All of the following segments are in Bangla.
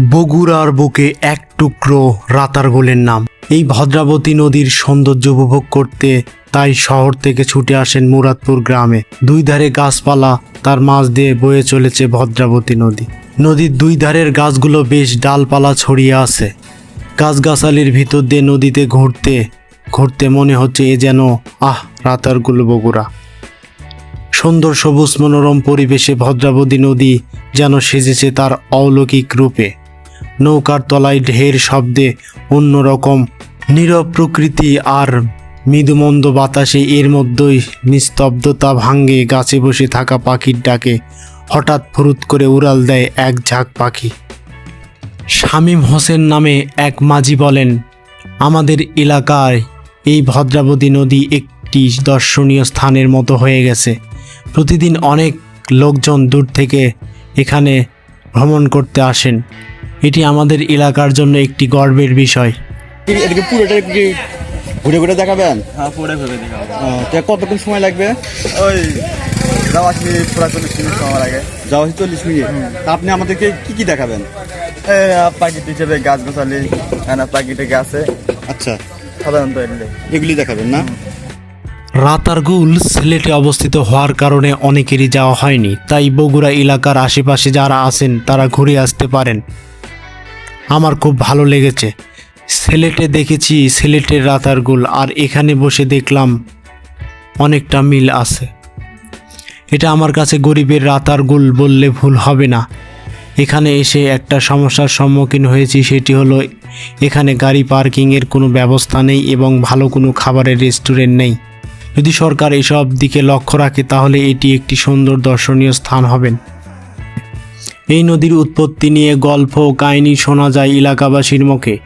বগুড়ার বুকে এক টুকরো রাতারগুলের নাম। এই ভদ্রাবতী নদীর সৌন্দর্য উপভোগ করতে তাই শহর থেকে ছুটে আসেন মুরাদপুর গ্রামে। দুই ধারে গাছপালা, তার মাঝ দিয়ে বয়ে চলেছে ভদ্রাবতী নদী। নদীর দুই ধারের গাছগুলো বেশ ডালপালা ছড়িয়ে আছে। গাছগাছালির ভিতর দিয়ে নদীতে ঘুরতে ঘুরতে মনে হচ্ছে এ যেন, আহ, রাতারগুল বগুড়া। সুন্দর সবুজ মনোরম পরিবেশে ভদ্রাবতী নদী যেন সেজেছে তার অলৌকিক রূপে। নৌকার তলায় ঢের শব্দে অন্যরকম নীরব প্রকৃতি আর মৃদুমন্দ বাতাসে এর মধ্যেই নিস্তব্ধতা ভাঙ্গে গাছে বসে থাকা পাখির ডাকে হঠাৎ ফুরুত করে উড়াল দেয় এক ঝাঁক পাখি। শামীম হোসেন নামে এক মাঝি বলেন, আমাদের এলাকায় এই ভদ্রাবতী নদী একটি দর্শনীয় স্থানের মতো হয়ে গেছে। প্রতিদিন অনেক লোকজন দূর থেকে এখানে ভ্রমণ করতে আসেন। এটি আমাদের এলাকার জন্য একটি গর্বের বিষয়। এটাকে পুরোটা কি ঘুরে ঘুরে দেখাবেন? হ্যাঁ পরে তা কতক্ষণ সময় লাগবে? ওই যাওয়া আসলে প্রায় চল্লিশ মিনিট সময় লাগে। যাওয়া চল্লিশ মিনিট। তা আপনি আমাদেরকে কি কি দেখাবেন? এই পাখিট হিসেবে গাছ গোছালি না পাখিটে গাছে। আচ্ছা। সাধারণত এগুলি। দেখাবেন না? রাতারগুল সিলেটে অবস্থিত হওয়ার কারণে অনেকেরই যাওয়া হয়নি। তাই বগুড়া এলাকার আশেপাশে যারা আছেন তারা ঘুরে আসতে পারেন। আমার খুব ভালো লেগেছে। সিলেটে দেখেছি সিলেটের রাতারগুল আর এখানে বসে দেখলাম অনেকটা মিল আছে। এটা আমার কাছে গরিবের রাতারগুল বললে ভুল হবে না। এখানে এসে একটা সমস্যার সম্মুখীন হয়েছি, সেটি হলো এখানে গাড়ি পার্কিংয়ের কোনো ব্যবস্থা নেই এবং ভালো কোনো খাবারের রেস্টুরেন্ট নেই। যদি সরকার এসব দিকে লক্ষ্য রাখে, তাহলে এটি একটি সুন্দর দর্শনীয় স্থান হবেন। এই নদীর উৎপত্তি নিয়ে গল্প কাহিনী শোনা যায় এলাকাবাসীর মুখে।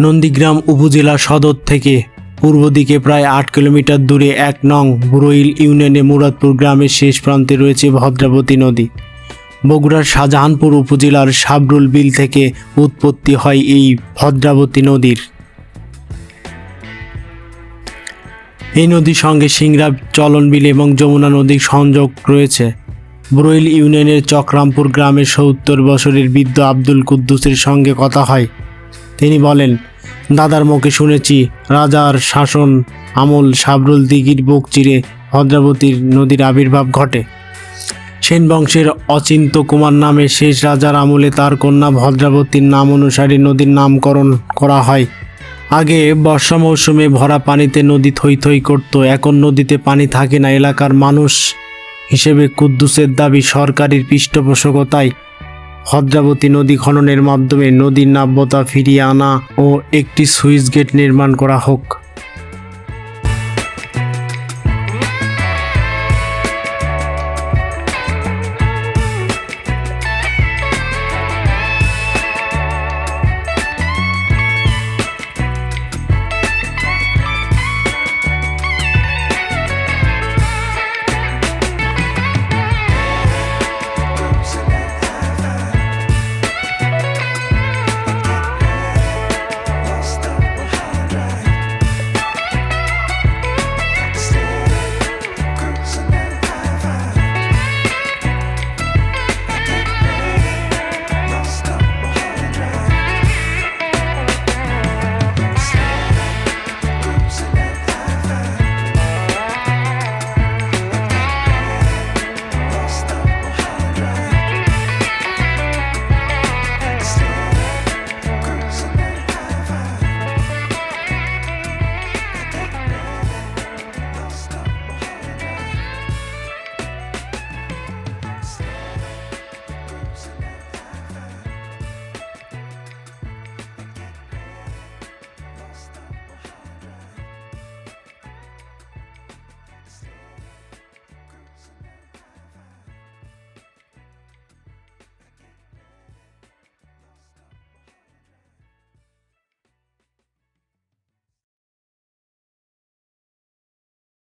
নন্দীগ্রাম উপজেলা সদর থেকে পূর্ব দিকে প্রায় আট কিলোমিটার দূরে এক নং বুড়ইল ইউনিয়নে মুরাদপুর গ্রামের শেষ প্রান্তে রয়েছে ভদ্রাবতী নদী। বগুড়ার শাহজাহানপুর উপজেলার সাবরুল বিল থেকে উৎপত্তি হয় এই ভদ্রাবতী নদীর। এই নদীর সঙ্গে সিংরা চলন বিল এবং যমুনা নদীর সংযোগ রয়েছে। ব্রইল ইউনিয়নের চক্রামপুর গ্রামের সত্তর বছরের বৃদ্ধ আব্দুল কুদ্দুসের সঙ্গে কথা হয়। তিনি বলেন, দাদার মুখে শুনেছি রাজার শাসন আমল সাবরুল দিঘির বুক চিরে ভদ্রাবতীর নদীর আবির্ভাব ঘটে। সেন বংশের অচিন্ত কুমার নামে শেষ রাজার আমলে তার কন্যা ভদ্রাবতীর নাম অনুসারে নদীর নামকরণ করা হয়। আগে বর্ষা মৌসুমে ভরা পানিতে নদী থই থই করত, এখন নদীতে পানি থাকে না, এলাকার মানুষ হিসেবে কুদ্দুসের দাবি সরকারের পৃষ্ঠপোষকতায় ভদ্রাবতী নদী খননের মাধ্যমে নদীর নাব্যতা ফিরিয়ে আনা ও একটি সুইচ গেট নির্মাণ করা হোক।